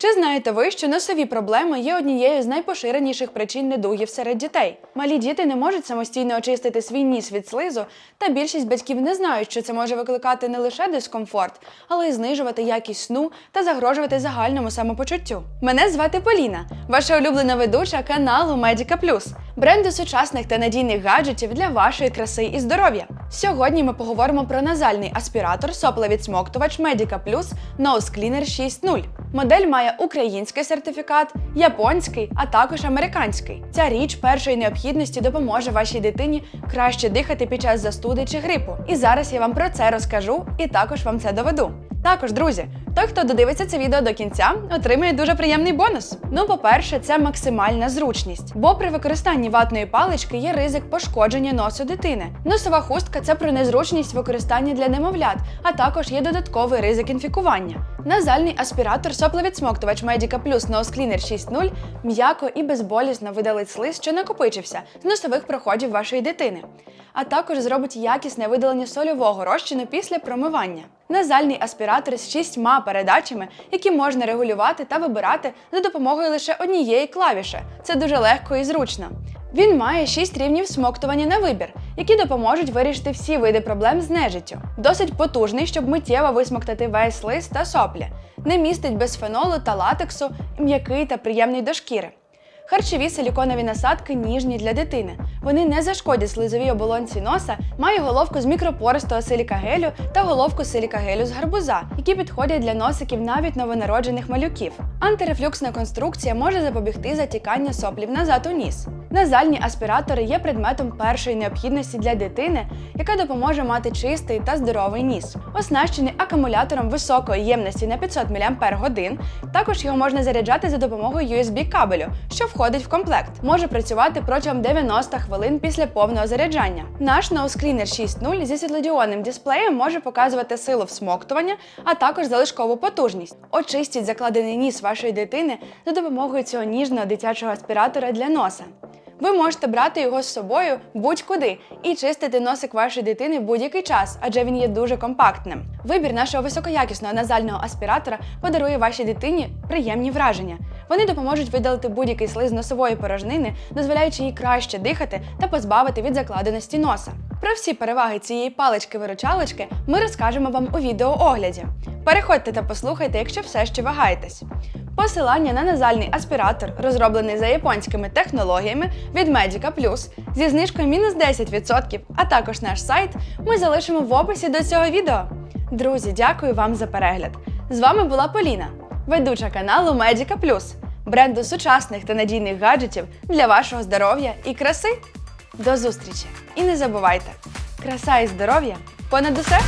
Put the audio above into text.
Чи знаєте ви, що носові проблеми є однією з найпоширеніших причин недугів серед дітей? Малі діти не можуть самостійно очистити свій ніс від слизу, та більшість батьків не знають, що це може викликати не лише дискомфорт, але й знижувати якість сну та загрожувати загальному самопочуттю. Мене звати Поліна, ваша улюблена ведуча каналу Медіка Плюс, бренду сучасних та надійних гаджетів для вашої краси і здоров'я. Сьогодні ми поговоримо про назальний аспіратор соплевідсмоктувач Medica Plus Nose Cleaner 6.0. Модель має український сертифікат, японський, а також американський. Ця річ першої необхідності допоможе вашій дитині краще дихати під час застуди чи грипу. І зараз я вам про це розкажу і також вам це доведу. Також, друзі, той, хто додивиться це відео до кінця, отримає дуже приємний бонус. Ну, по-перше, це максимальна зручність, бо при використанні ватної палички є ризик пошкодження носу дитини. Носова хустка це про незручність використання для немовлят, а також є додатковий ризик інфікування. Назальний аспіратор сопловідсмоктувач Medica Plus Nose Cleaner 6.0 м'яко і безболісно видалить слиз, що накопичився з носових проходів вашої дитини, а також зробить якісне видалення сольового розчину після промивання. Назальний аспіратор з шістьма передачами, які можна регулювати та вибирати за допомогою лише однієї клавіші. Це дуже легко і зручно. Він має шість рівнів смоктування на вибір, які допоможуть вирішити всі види проблем з нежиттю. Досить потужний, щоб миттєво висмоктати весь лист та соплі. Не містить безфенолу та латексу, м'який та приємний до шкіри. Харчові силіконові насадки ніжні для дитини. Вони не зашкодять слизовій оболонці носа, має головку з мікропористого силікагелю та головку силікагелю з гарбуза, які підходять для носиків навіть новонароджених малюків. Антирефлюксна конструкція може запобігти затікання соплів назад у ніс. Назальні аспіратори є предметом першої необхідності для дитини, яка допоможе мати чистий та здоровий ніс. Оснащений акумулятором високої ємності на 500 мАч, також його можна заряджати за допомогою USB-кабелю, що входить в комплект. Може працювати протягом 90 хвилин після повного заряджання. Наш Ноускрінер 6.0 зі світлодіонним дисплеєм може показувати силу всмоктування, а також залишкову потужність. Очистіть закладений ніс вашої дитини за допомогою цього ніжного дитячого аспіратора для носа. Ви можете брати його з собою будь-куди і чистити носик вашої дитини в будь-який час, адже він є дуже компактним. Вибір нашого високоякісного назального аспіратора подарує вашій дитині приємні враження. Вони допоможуть видалити будь-який слиз носової порожнини, дозволяючи їй краще дихати та позбавити від закладеності носа. Про всі переваги цієї палички-виручалочки ми розкажемо вам у відеоогляді. Переходьте та послухайте, якщо все ще вагаєтесь. Посилання на назальний аспіратор, розроблений за японськими технологіями від Medica Plus зі знижкою мінус 10%, а також наш сайт ми залишимо в описі до цього відео. Друзі, дякую вам за перегляд. З вами була Поліна, ведуча каналу Medica Plus, бренду сучасних та надійних гаджетів для вашого здоров'я і краси. До зустрічі! І не забувайте, краса і здоров'я понад усе!